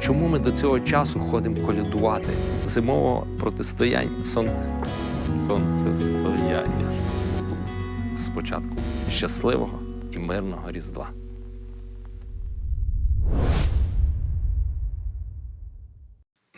чому ми до цього часу ходимо колядувати зимового протистояння сон... сонцестояння. Спочатку щасливого і мирного Різдва.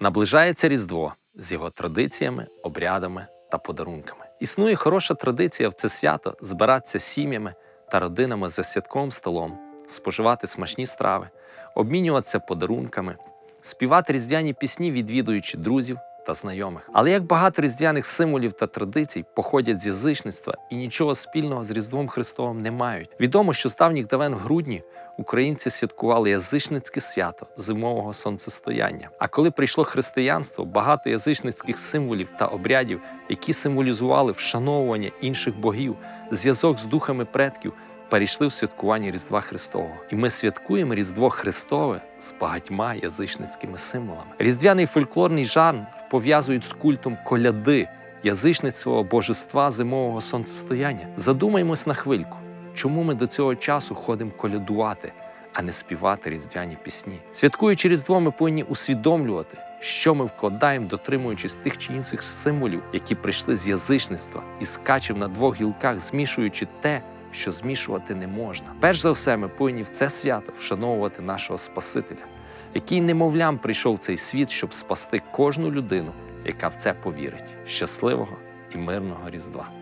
Наближається Різдво з його традиціями, обрядами та подарунками. Існує хороша традиція в це свято збиратися сім'ями та родинами за святковим столом, споживати смачні страви, обмінюватися подарунками, співати різдвяні пісні, відвідуючи друзів та знайомих. Але як багато різдвяних символів та традицій походять з язичництва і нічого спільного з Різдвом Христовим не мають. Відомо, що з давніх давен в грудні українці святкували язичницьке свято зимового сонцестояння. А коли прийшло християнство, багато язичницьких символів та обрядів, які символізували вшановування інших богів, зв'язок з духами предків, перейшли в святкування Різдва Христового. І ми святкуємо Різдво Христове з багатьма язичницькими символами. Різдвяний фольклорний жанр пов'язують з культом коляди, язичництвого божества зимового сонцестояння. Задумаймось на хвильку, чому ми до цього часу ходимо колядувати, а не співати різдвяні пісні. Святкуючи Різдво, ми повинні усвідомлювати, що ми вкладаємо, дотримуючись тих чи інших символів, які прийшли з язичництва, і скачемо на двох гілках, змішуючи те, що змішувати не можна. Перш за все, ми повинні в це свято вшановувати нашого Спасителя, який немовлям прийшов в цей світ, щоб спасти кожну людину, яка в це повірить. Щасливого і мирного Різдва!